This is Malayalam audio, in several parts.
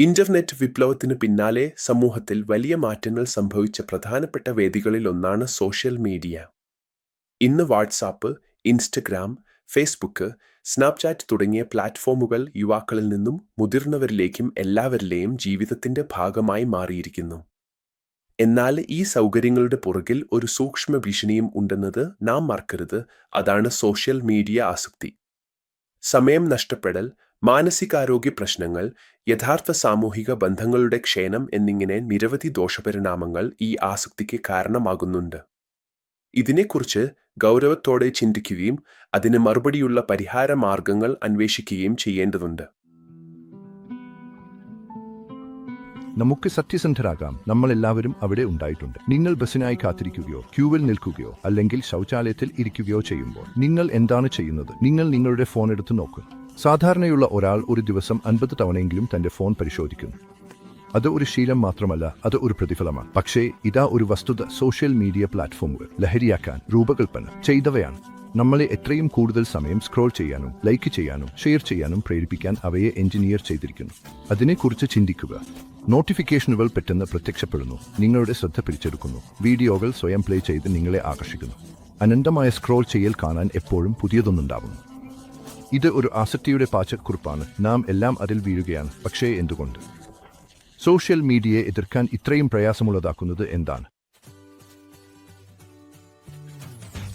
ഇന്റർനെറ്റ് വിപ്ലവത്തിന് പിന്നാലെ സമൂഹത്തിൽ വലിയ മാറ്റങ്ങൾ സംഭവിച്ച പ്രധാനപ്പെട്ട വേദികളിൽ ഒന്നാണ് സോഷ്യൽ മീഡിയ. ഇന്ന് വാട്സാപ്പ് ഇൻസ്റ്റഗ്രാം, ഫേസ്ബുക്ക്, സ്നാപ്ചാറ്റ് തുടങ്ങിയ പ്ലാറ്റ്ഫോമുകൾ യുവാക്കളിൽ നിന്നും മുതിർന്നവരിലേക്കും എല്ലാവരിലെയും ജീവിതത്തിന്റെ ഭാഗമായി മാറിയിരിക്കുന്നു. എന്നാൽ ഈ സൗകര്യങ്ങളുടെ പുറകിൽ ഒരു സൂക്ഷ്മ ഭീഷണിയും ഉണ്ടെന്നത് നാം മറക്കരുത് അതാണ് സോഷ്യൽ മീഡിയ ആസക്തി. സമയം നഷ്ടപ്പെടൽ, മാനസികാരോഗ്യ പ്രശ്നങ്ങൾ, യഥാർത്ഥ സാമൂഹിക ബന്ധങ്ങളുടെ ക്ഷേമം എന്നിങ്ങനെ നിരവധി ദോഷപരിണാമങ്ങൾ ഈ ആസക്തിക്ക് കാരണമാകുന്നുണ്ട്. ഇതിനെക്കുറിച്ച് ഗൗരവത്തോടെ ചിന്തിക്കുകയും അതിന് മറുപടിയുള്ള പരിഹാര മാർഗങ്ങൾ അന്വേഷിക്കുകയും ചെയ്യേണ്ടതുണ്ട്. നമുക്ക് സത്യസന്ധരാകാം നമ്മളെല്ലാവരും അവിടെ ഉണ്ടായിട്ടുണ്ട് നിങ്ങൾ ബസ്സിനായി കാത്തിരിക്കുകയോ ക്യൂവിൽ നിൽക്കുകയോ അല്ലെങ്കിൽ ശൗചാലയത്തിൽ ഇരിക്കുകയോ ചെയ്യുമ്പോൾ നിങ്ങൾ എന്താണ് ചെയ്യുന്നത് നിങ്ങൾ നിങ്ങളുടെ ഫോൺ എടുത്ത് നോക്കും സാധാരണയുള്ള ഒരാൾ ഒരു ദിവസം അൻപത് തവണയെങ്കിലും തന്റെ ഫോൺ പരിശോധിക്കുന്നു. അത് ഒരു ശീലം മാത്രമല്ല അത് ഒരു പ്രതിഫലമാണ്. പക്ഷേ ഇതാ ഒരു വസ്തുത സോഷ്യൽ മീഡിയ പ്ലാറ്റ്ഫോമുകൾ ലഹരിയാക്കാൻ രൂപകൽപ്പന ചെയ്തവയാണ്. നമ്മളെ എത്രയും കൂടുതൽ സമയം സ്ക്രോൾ ചെയ്യാനും ലൈക്ക് ചെയ്യാനും ഷെയർ ചെയ്യാനും പ്രേരിപ്പിക്കാൻ അവയെ എഞ്ചിനീയർ ചെയ്തിരിക്കുന്നു. അതിനെക്കുറിച്ച് ചിന്തിക്കുക. നോട്ടിഫിക്കേഷനുകൾ പെട്ടെന്ന് പ്രത്യക്ഷപ്പെടുന്നു. നിങ്ങളുടെ ശ്രദ്ധ പിടിച്ചെടുക്കുന്നു. വീഡിയോകൾ സ്വയം പ്ലേ ചെയ്ത് നിങ്ങളെ ആകർഷിക്കുന്നു. അനന്തമായ സ്ക്രോൾ ചെയ്യൽ കാണാൻ എപ്പോഴും പുതിയതൊന്നുണ്ടാവുന്നു. ഇത് ഒരു ആസക്തിയുടെ പാചകക്കുറിപ്പാണ്. നാം എല്ലാം അതിൽ വീഴുകയാണ്. പക്ഷേ എന്തുകൊണ്ട്? സോഷ്യൽ മീഡിയയെ എതിർക്കാൻ ഇത്രയും പ്രയാസമുള്ളതാക്കുന്നത് എന്താണ്?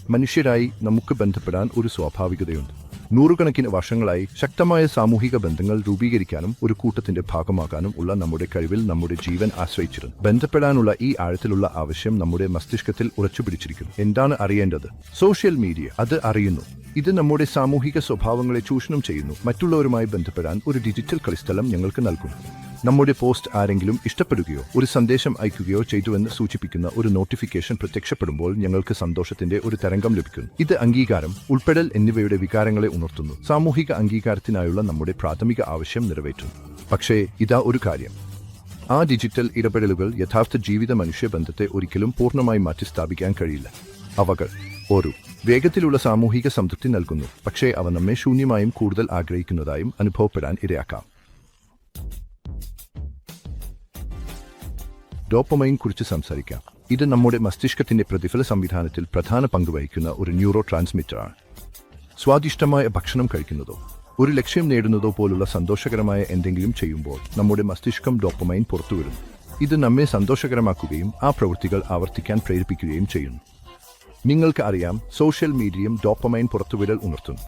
മനുഷ്യരായി നമുക്ക് ബന്ധപ്പെടാൻ ഒരു സ്വാഭാവികതയുണ്ട്. നൂറുകണക്കിന് വർഷങ്ങളായി ശക്തമായ സാമൂഹിക ബന്ധങ്ങൾ രൂപീകരിക്കാനും ഒരു കൂട്ടത്തിന്റെ ഭാഗമാകാനും ഉള്ള നമ്മുടെ കഴിവിൽ നമ്മുടെ ജീവൻ ആശ്രയിച്ചിരുന്നു. ബന്ധപ്പെടാനുള്ള ഈ ആഴത്തിലുള്ള ആവശ്യം നമ്മുടെ മസ്തിഷ്കത്തിൽ ഉറച്ചുപിടിച്ചിരിക്കുന്നു. എന്താണ് അറിയേണ്ടത്? സോഷ്യൽ മീഡിയ അത് അറിയുന്നു. ഇത് നമ്മുടെ സാമൂഹിക സ്വഭാവങ്ങളെ ചൂഷണം ചെയ്യുന്നു. മറ്റുള്ളവരുമായി ബന്ധപ്പെടാൻ ഒരു ഡിജിറ്റൽ കളിസ്ഥലം ഞങ്ങൾക്ക് നൽകുന്നു. നമ്മുടെ പോസ്റ്റ് ആരെങ്കിലും ഇഷ്ടപ്പെടുകയോ ഒരു സന്ദേശം അയക്കുകയോ ചെയ്തുവെന്ന് സൂചിപ്പിക്കുന്ന ഒരു നോട്ടിഫിക്കേഷൻ പ്രത്യക്ഷപ്പെടുമ്പോൾ ഞങ്ങൾക്ക് സന്തോഷത്തിന്റെ ഒരു തരംഗം ലഭിക്കുന്നു. ഇത് അംഗീകാരം ഉൾപ്പെടൽ എന്നിവയുടെ വികാരങ്ങളെ ഉണർത്തുന്നു. സാമൂഹിക അംഗീകാരത്തിനായുള്ള നമ്മുടെ പ്രാഥമിക ആവശ്യം നിറവേറ്റുന്നു. പക്ഷേ ഇതാ ഒരു കാര്യം. ആ ഡിജിറ്റൽ ഇടപെടലുകൾ യഥാർത്ഥ ജീവിത മനുഷ്യ ബന്ധത്തെ ഒരിക്കലും പൂർണമായി മാറ്റിസ്ഥാപിക്കാൻ കഴിയില്ല. അവകൾ ഒരു വേഗത്തിലുള്ള സാമൂഹിക സംതൃപ്തി നൽകുന്നു. പക്ഷേ അവ നമ്മെ ശൂന്യമായും കൂടുതൽ ആഗ്രഹിക്കുന്നതായും അനുഭവപ്പെടാൻ ഇരയാക്കാം ഡോപ്പമൈൻ കുറിച്ച് സംസാരിക്കാം. ഇത് നമ്മുടെ മസ്തിഷ്കത്തിന്റെ പ്രതിഫല സംവിധാനത്തിൽ പ്രധാന പങ്ക് വഹിക്കുന്ന ഒരു ന്യൂറോ ട്രാൻസ്മിറ്ററാണ് സ്വാദിഷ്ടമായ ഭക്ഷണം കഴിക്കുന്നതോ ഒരു ലക്ഷ്യം നേടുന്നതോ പോലുള്ള സന്തോഷകരമായ എന്തെങ്കിലും ചെയ്യുമ്പോൾ നമ്മുടെ മസ്തിഷ്കം ഡോപ്പമൈൻ പുറത്തുവരുന്നു ഇത് നമ്മെ സന്തോഷകരമാക്കുകയും ആ പ്രവൃത്തികൾ ആവർത്തിക്കാൻ പ്രേരിപ്പിക്കുകയും ചെയ്യുന്നു. നിങ്ങൾക്ക് അറിയാം സോഷ്യൽ മീഡിയയും ഡോപ്പമൈൻ പുറത്തുവിടൽ ഉണർത്തുന്നു.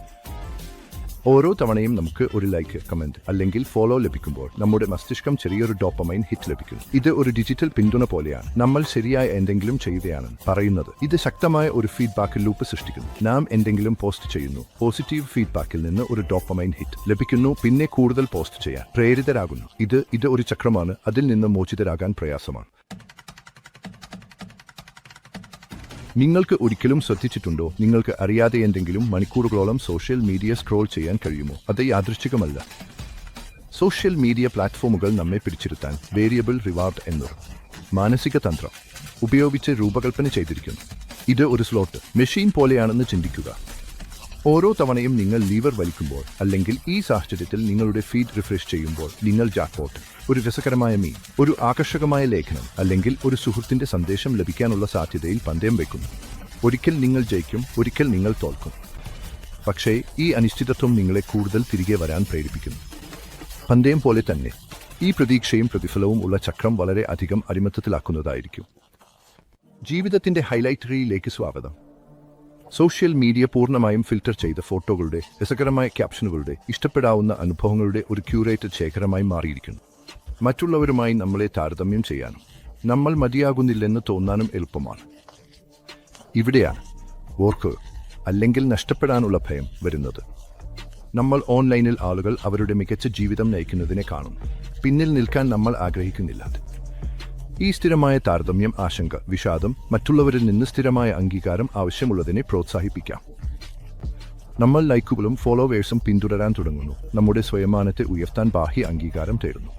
ഓരോ തവണയും നമുക്ക് ഒരു ലൈക്ക് കമന്റ് അല്ലെങ്കിൽ ഫോളോ ലഭിക്കുമ്പോൾ നമ്മുടെ മസ്തിഷ്കം ചെറിയൊരു ഡോപ്പമൈൻ ഹിറ്റ് ലഭിക്കുന്നു. ഇത് ഒരു ഡിജിറ്റൽ പിന്തുണ പോലെയാണ്. നമ്മൾ ശരിയായ എന്തെങ്കിലും ചെയ്യുകയാണ് പറയുന്നത്. ഇത് ശക്തമായ ഒരു ഫീഡ്ബാക്ക് ലൂപ്പ് സൃഷ്ടിക്കുന്നു. നാം എന്തെങ്കിലും പോസ്റ്റ് ചെയ്യുന്നു. പോസിറ്റീവ് ഫീഡ്ബാക്കിൽ നിന്ന് ഒരു ഡോപ്പമൈൻ ഹിറ്റ് ലഭിക്കുന്നു. പിന്നെ കൂടുതൽ പോസ്റ്റ് ചെയ്യാൻ പ്രേരിതരാകുന്നു. ഇത് ഇത് ഒരു ചക്രമാണ്. അതിൽ നിന്ന് മോചിതരാകാൻ പ്രയാസമാണ്. നിങ്ങൾക്ക് ഒരിക്കലും ശ്രദ്ധിച്ചിട്ടുണ്ടോ? നിങ്ങൾക്ക് അറിയാതെ എന്തെങ്കിലും മണിക്കൂറുകളോളം സോഷ്യൽ മീഡിയ സ്ക്രോൾ ചെയ്യാൻ കഴിയുമോ? അത് യാദൃശ്ചികമല്ല. സോഷ്യൽ മീഡിയ പ്ലാറ്റ്ഫോമുകൾ നമ്മെ പിടിച്ചിരുത്താൻ വേരിയബിൾ റിവാർഡ് എന്നൊരു മാനസിക തന്ത്രം ഉപയോഗിച്ച് രൂപകൽപ്പന ചെയ്തിരിക്കുന്നു. ഇത് ഒരു സ്ലോട്ട് മെഷീൻ പോലെയാണെന്ന് ചിന്തിക്കുക. ഓരോ തവണയും നിങ്ങൾ ലീവർ വലിക്കുമ്പോൾ അല്ലെങ്കിൽ ഈ സാഹചര്യത്തിൽ നിങ്ങളുടെ ഫീഡ് റിഫ്രഷ് ചെയ്യുമ്പോൾ നിങ്ങൾ ജാക്ക്പോട്ട് ഒരു രസകരമായ മീൻ ഒരു ആകർഷകമായ ലേഖനം അല്ലെങ്കിൽ ഒരു സുഹൃത്തിന്റെ സന്ദേശം ലഭിക്കാനുള്ള സാധ്യതയിൽ പന്തയം വെക്കുന്നു. ഒരിക്കൽ നിങ്ങൾ ജയിക്കും ഒരിക്കൽ നിങ്ങൾ തോൽക്കും. പക്ഷേ ഈ അനിശ്ചിതത്വം നിങ്ങളെ കൂടുതൽ തിരികെ വരാൻ പ്രേരിപ്പിക്കുന്നു. പന്തയം പോലെ തന്നെ ഈ പ്രതീക്ഷയും പ്രതിഫലവും ഉള്ള ചക്രം വളരെ അധികം അടിമത്തത്തിലാക്കുന്നതായിരിക്കും. ജീവിതത്തിന്റെ ഹൈലൈറ്ററിയിലേക്ക് സ്വാഗതം. സോഷ്യൽ മീഡിയ പൂർണമായും ഫിൽട്ടർ ചെയ്ത ഫോട്ടോകളുടെ രസകരമായ ക്യാപ്ഷനുകളുടെ ഇഷ്ടപ്പെടാവുന്ന അനുഭവങ്ങളുടെ ഒരു ക്യൂറേറ്റഡ് ശേഖരമായി മാറിയിരിക്കുന്നു. മറ്റുള്ളവരുമായി നമ്മളെ താരതമ്യം ചെയ്യാനും നമ്മൾ മതിയാകുന്നില്ലെന്ന് തോന്നാനും എളുപ്പമാണ്. ഇവിടെയാണ് ഓർക്ക് അല്ലെങ്കിൽ നഷ്ടപ്പെടാനുള്ള ഭയം വരുന്നത്. നമ്മൾ ഓൺലൈനിൽ ആളുകൾ അവരുടെ മികച്ച ജീവിതം നയിക്കുന്നതിനെ കാണും പിന്നിൽ നിൽക്കാൻ നമ്മൾ ആഗ്രഹിക്കുന്നില്ല ഈ സ്ഥിരമായ താരതമ്യം ആശങ്ക വിഷാദം മറ്റുള്ളവരിൽ നിന്ന് സ്ഥിരമായ അംഗീകാരം ആവശ്യമുള്ളതിനെ പ്രോത്സാഹിപ്പിക്കാം. നമ്മൾ ലൈക്കുകളും ഫോളോവേഴ്സും പിന്തുടരാൻ തുടങ്ങുന്നു. നമ്മുടെ സ്വയമാനത്തെ ഉയർത്താൻ ബാഹ്യ അംഗീകാരം തേടുന്നു.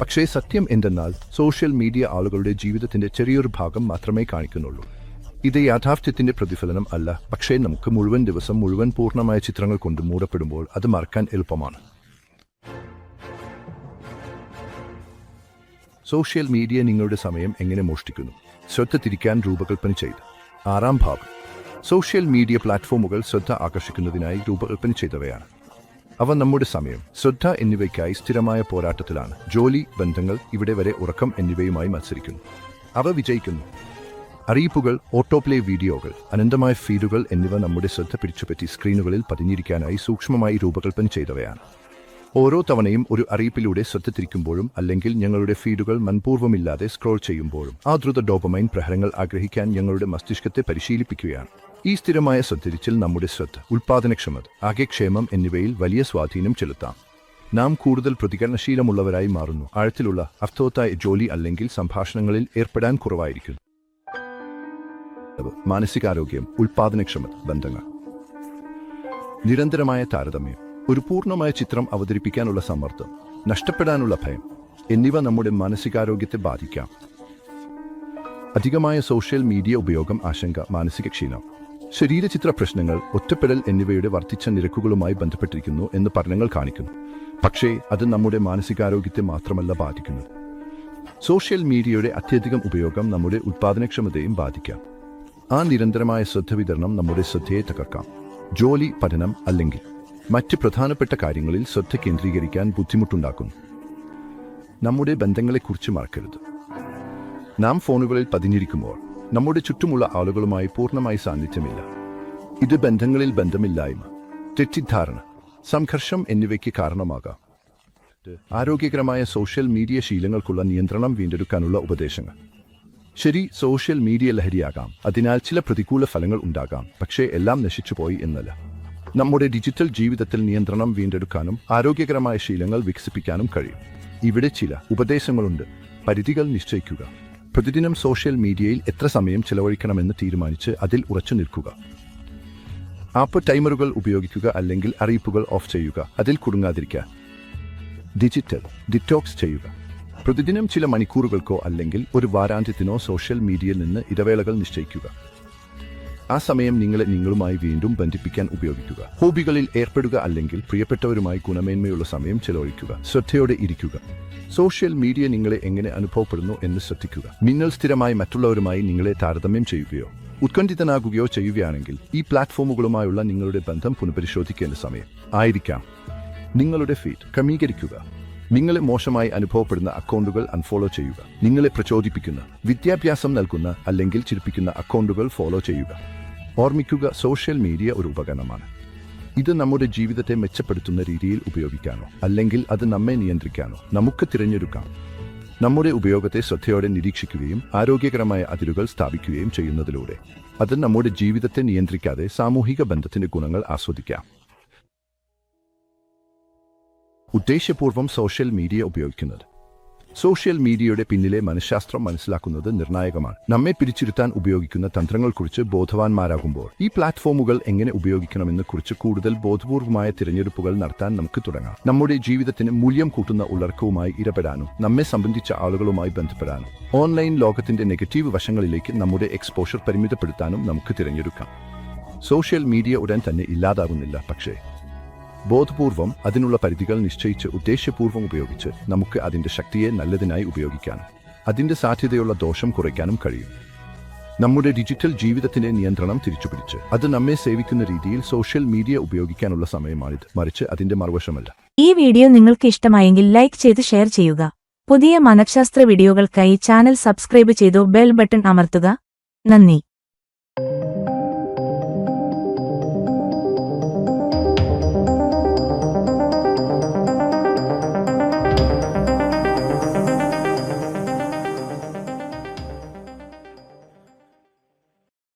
പക്ഷേ സത്യം എന്തെന്നാൽ സോഷ്യൽ മീഡിയ ആളുകളുടെ ജീവിതത്തിന്റെ ചെറിയൊരു ഭാഗം മാത്രമേ കാണിക്കുന്നുള്ളൂ. ഇത് യാഥാർത്ഥ്യത്തിന്റെ പ്രതിഫലനം അല്ല. പക്ഷേ നമുക്ക് മുഴുവൻ ദിവസം മുഴുവൻ പൂർണമായ ചിത്രങ്ങൾ കൊണ്ട് മൂടപ്പെടുമ്പോൾ അത് മറക്കാൻ എളുപ്പമാണ്. സോഷ്യൽ മീഡിയ നിങ്ങളുടെ സമയം എങ്ങനെ മോഷ്ടിക്കുന്നു? ശ്രദ്ധ തിരിക്കാൻ രൂപകൽപ്പന ചെയ്ത്. ആറാം ഭാഗം. സോഷ്യൽ മീഡിയ പ്ലാറ്റ്ഫോമുകൾ ശ്രദ്ധ ആകർഷിക്കുന്നതിനായി രൂപകൽപ്പന ചെയ്തവയാണ്. അവ നമ്മുടെ സമയം ശ്രദ്ധ എന്നിവയ്ക്കായി സ്ഥിരമായ പോരാട്ടത്തിലാണ്. ജോലി ബന്ധങ്ങൾ ഇവിടെ വരെ ഉറക്കം എന്നിവയുമായി മത്സരിക്കുന്നു. അവ വിജയിക്കുന്നു. അറിയിപ്പുകൾ ഓട്ടോപ്ലേ വീഡിയോകൾ അനന്തമായ ഫീഡുകൾ എന്നിവ നമ്മുടെ ശ്രദ്ധ പിടിച്ചുപറ്റി സ്ക്രീനുകളിൽ പതിഞ്ഞിരിക്കാനായി സൂക്ഷ്മമായി രൂപകൽപ്പന ചെയ്തവയാണ്. ഓരോ തവണയും ഒരു അറിയിപ്പിലൂടെ ശ്രദ്ധ തിരിക്കുമ്പോഴും അല്ലെങ്കിൽ ഞങ്ങളുടെ ഫീഡുകൾ മൻപൂർവമില്ലാതെ സ്ക്രോൾ ചെയ്യുമ്പോഴും ആ ദ്രുത ഡോപമൈൻ പ്രഹരങ്ങൾ ആഗ്രഹിക്കാൻ ഞങ്ങളുടെ മസ്തിഷ്കത്തെ പരിശീലിപ്പിക്കുകയാണ്. ഈ സ്ഥിരമായ ശ്രദ്ധിച്ചിൽ നമ്മുടെ ശ്രദ്ധ ഉൽപാദനക്ഷമത ആകെക്ഷേമം എന്നിവയിൽ വലിയ സ്വാധീനം ചെലുത്താം. നാം കൂടുതൽ പ്രതികരണശീലമുള്ളവരായി മാറുന്നു. ആഴത്തിലുള്ള അർത്ഥവത്തായ ജോലി അല്ലെങ്കിൽ സംഭാഷണങ്ങളിൽ ഏർപ്പെടാൻ കുറവായിരിക്കുന്നു. മാനസികാരോഗ്യം ഉൽപാദനക്ഷമത ബന്ധങ്ങൾ. നിരന്തരമായ താരതമ്യം. ഒരു പൂർണമായ ചിത്രം അവതരിപ്പിക്കാനുള്ള സമ്മർദ്ദം നഷ്ടപ്പെടാനുള്ള ഭയം എന്നിവ നമ്മുടെ മാനസികാരോഗ്യത്തെ ബാധിക്കാം. അധികമായ സോഷ്യൽ മീഡിയ ഉപയോഗം ആശങ്ക മാനസിക ക്ഷീണം ശരീരചിത്ര പ്രശ്നങ്ങൾ ഒറ്റപ്പെടൽ എന്നിവയുടെ വർദ്ധിച്ച നിരക്കുകളുമായി ബന്ധപ്പെട്ടിരിക്കുന്നു എന്ന് പഠനങ്ങൾ കാണിക്കുന്നു. പക്ഷേ അത് നമ്മുടെ മാനസികാരോഗ്യത്തെ മാത്രമല്ല ബാധിക്കുന്നത്. സോഷ്യൽ മീഡിയയുടെ അത്യധികം ഉപയോഗം നമ്മുടെ ഉൽപാദനക്ഷമതയും ബാധിക്കാം. ആ നിരന്തരമായ ശ്രദ്ധ വിതരണം നമ്മുടെ ശ്രദ്ധയെ തകർക്കാം. ജോലി പഠനം അല്ലെങ്കിൽ മറ്റ് പ്രധാനപ്പെട്ട കാര്യങ്ങളിൽ ശ്രദ്ധ കേന്ദ്രീകരിക്കാൻ ബുദ്ധിമുട്ടുണ്ടാക്കുന്നു. നമ്മുടെ ബന്ധങ്ങളെക്കുറിച്ച് മറക്കരുത്. നാം ഫോണുകളിൽ പതിഞ്ഞിരിക്കുമ്പോൾ നമ്മുടെ ചുറ്റുമുള്ള ആളുകളുമായി പൂർണമായി സാന്നിധ്യമില്ല. ഇത് ബന്ധങ്ങളിൽ ബന്ധമില്ലായ്മ തെറ്റിദ്ധാരണ സംഘർഷം എന്നിവയ്ക്ക് കാരണമാകാം. ആരോഗ്യകരമായ സോഷ്യൽ മീഡിയ ശീലങ്ങൾക്കുള്ള നിയന്ത്രണം വീണ്ടെടുക്കാനുള്ള ഉപദേശങ്ങൾ. ശരി സോഷ്യൽ മീഡിയ ലഹരിയാകാം. അതിനാൽ ചില പ്രതികൂല ഫലങ്ങൾ ഉണ്ടാകാം. പക്ഷേ എല്ലാം നശിച്ചുപോയി എന്നല്ല. നമ്മുടെ ഡിജിറ്റൽ ജീവിതത്തിൽ നിയന്ത്രണം വീണ്ടെടുക്കാനും ആരോഗ്യകരമായ ശീലങ്ങൾ വികസിപ്പിക്കാനും കഴിയും. ഇവിടെ ചില ഉപദേശങ്ങളുണ്ട്. പരിധികൾ നിശ്ചയിക്കുക. പ്രതിദിനം സോഷ്യൽ മീഡിയയിൽ എത്ര സമയം ചെലവഴിക്കണമെന്ന് തീരുമാനിച്ച് അതിൽ ഉറച്ചു നിൽക്കുക. ആപ്പ് ടൈമറുകൾ ഉപയോഗിക്കുക അല്ലെങ്കിൽ അറിയിപ്പുകൾ ഓഫ് ചെയ്യുക. അതിൽ കുടുങ്ങാതിരിക്കുക. ഡിജിറ്റൽ ഡിറ്റോക്സ് ചെയ്യുക. പ്രതിദിനം ചില മണിക്കൂറുകൾക്കോ അല്ലെങ്കിൽ ഒരു വാരാന്ത്യത്തിനോ സോഷ്യൽ മീഡിയയിൽ നിന്ന് ഇടവേളകൾ നിശ്ചയിക്കുക. ആ സമയം നിങ്ങളെ നിങ്ങളുമായി വീണ്ടും ബന്ധിപ്പിക്കാൻ ഉപയോഗിക്കുക. ഹോബികളിൽ ഏർപ്പെടുക അല്ലെങ്കിൽ പ്രിയപ്പെട്ടവരുമായി ഗുണമേന്മയുള്ള സമയം ചെലവഴിക്കുക. ശ്രദ്ധയോടെ ഇരിക്കുക. സോഷ്യൽ മീഡിയ നിങ്ങളെ എങ്ങനെ അനുഭവപ്പെടുന്നു എന്ന് ശ്രദ്ധിക്കുക. നിങ്ങൾ സ്ഥിരമായി മറ്റുള്ളവരുമായി നിങ്ങളെ താരതമ്യം ചെയ്യുകയോ ഉത്കണ്ഠിതനാകുകയോ ചെയ്യുകയാണെങ്കിൽ ഈ പ്ലാറ്റ്ഫോമുകളുമായുള്ള നിങ്ങളുടെ ബന്ധം പുനഃപരിശോധിക്കേണ്ട സമയം ആയിരിക്കാം. നിങ്ങളുടെ ഫീഡ് ക്രമീകരിക്കുക. നിങ്ങളെ മോശമായി അനുഭവപ്പെടുന്ന അക്കൗണ്ടുകൾ അൺഫോളോ ചെയ്യുക. നിങ്ങളെ പ്രചോദിപ്പിക്കുന്ന വിദ്യാഭ്യാസം നൽകുന്ന അല്ലെങ്കിൽ ചിരിപ്പിക്കുന്ന അക്കൗണ്ടുകൾ ഫോളോ ചെയ്യുക. ഓർമ്മിക്കുക സോഷ്യൽ മീഡിയ ഒരു ഉപകരണമാണ്. ഇത് നമ്മുടെ ജീവിതത്തെ മെച്ചപ്പെടുത്തുന്ന രീതിയിൽ ഉപയോഗിക്കാനോ അല്ലെങ്കിൽ അത് നമ്മെ നിയന്ത്രിക്കാനോ നമുക്ക് തിരഞ്ഞെടുക്കാം. നമ്മുടെ ഉപയോഗത്തെ ശ്രദ്ധയോടെ നിരീക്ഷിക്കുകയും ആരോഗ്യകരമായ അതിരുകൾ സ്ഥാപിക്കുകയും ചെയ്യുന്നതിലൂടെ അത് നമ്മുടെ ജീവിതത്തെ നിയന്ത്രിക്കാതെ സാമൂഹിക ബന്ധത്തിന്റെ ഗുണങ്ങൾ ആസ്വദിക്കാം. ഉദ്ദേശ്യപൂർവം സോഷ്യൽ മീഡിയ ഉപയോഗിക്കുന്നത് സോഷ്യൽ മീഡിയയുടെ പിന്നിലെ മനഃശാസ്ത്രം മനസ്സിലാക്കുന്നത് നിർണായകമാണ്. നമ്മെ പിരിച്ചിരുത്താൻ ഉപയോഗിക്കുന്ന തന്ത്രങ്ങളെക്കുറിച്ച് ബോധവാന്മാരാകുമ്പോൾ ഈ പ്ലാറ്റ്ഫോമുകൾ എങ്ങനെ ഉപയോഗിക്കണമെന്ന് കുറിച്ച് കൂടുതൽ ബോധപൂർവമായ തിരഞ്ഞെടുപ്പുകൾ നടത്താൻ നമുക്ക് തുടങ്ങാം. നമ്മുടെ ജീവിതത്തിന് മൂല്യം കൂട്ടുന്ന ഉള്ളർക്കവുമായി ഇടപെടാനും നമ്മെ സംബന്ധിച്ച ആളുകളുമായി ബന്ധപ്പെടാനും ഓൺലൈൻ ലോകത്തിന്റെ നെഗറ്റീവ് വശങ്ങളിലേക്ക് നമ്മുടെ എക്സ്പോഷർ പരിമിതപ്പെടുത്താനും നമുക്ക് തിരഞ്ഞെടുക്കാം. സോഷ്യൽ മീഡിയ ഉടൻ തന്നെ ഇല്ലാതാകുന്നില്ല പക്ഷേ ബോധപൂർവം അതിനുള്ള പരിധികൾ നിശ്ചയിച്ച് ഉദ്ദേശ്യപൂർവം ഉപയോഗിച്ച് നമുക്ക് അതിന്റെ ശക്തിയെ നല്ലതിനായി ഉപയോഗിക്കാനും അതിന്റെ സാധ്യതയുള്ള ദോഷം കുറയ്ക്കാനും കഴിയും. നമ്മുടെ ഡിജിറ്റൽ ജീവിതത്തിന്റെ നിയന്ത്രണം തിരിച്ചുപിടിച്ച് അത് നമ്മെ സേവിക്കുന്ന രീതിയിൽ സോഷ്യൽ മീഡിയ ഉപയോഗിക്കാനുള്ള സമയമാണിത്. മറിച്ച് അതിന്റെ മറുവശമല്ല. ഈ വീഡിയോ നിങ്ങൾക്ക് ഇഷ്ടമായെങ്കിൽ ലൈക്ക് ചെയ്ത് ഷെയർ ചെയ്യുക. പുതിയ മനഃശാസ്ത്ര വീഡിയോകൾക്കായി ചാനൽ സബ്സ്ക്രൈബ് ചെയ്തു ബെൽ ബട്ടൺ അമർത്തുക. നന്ദി.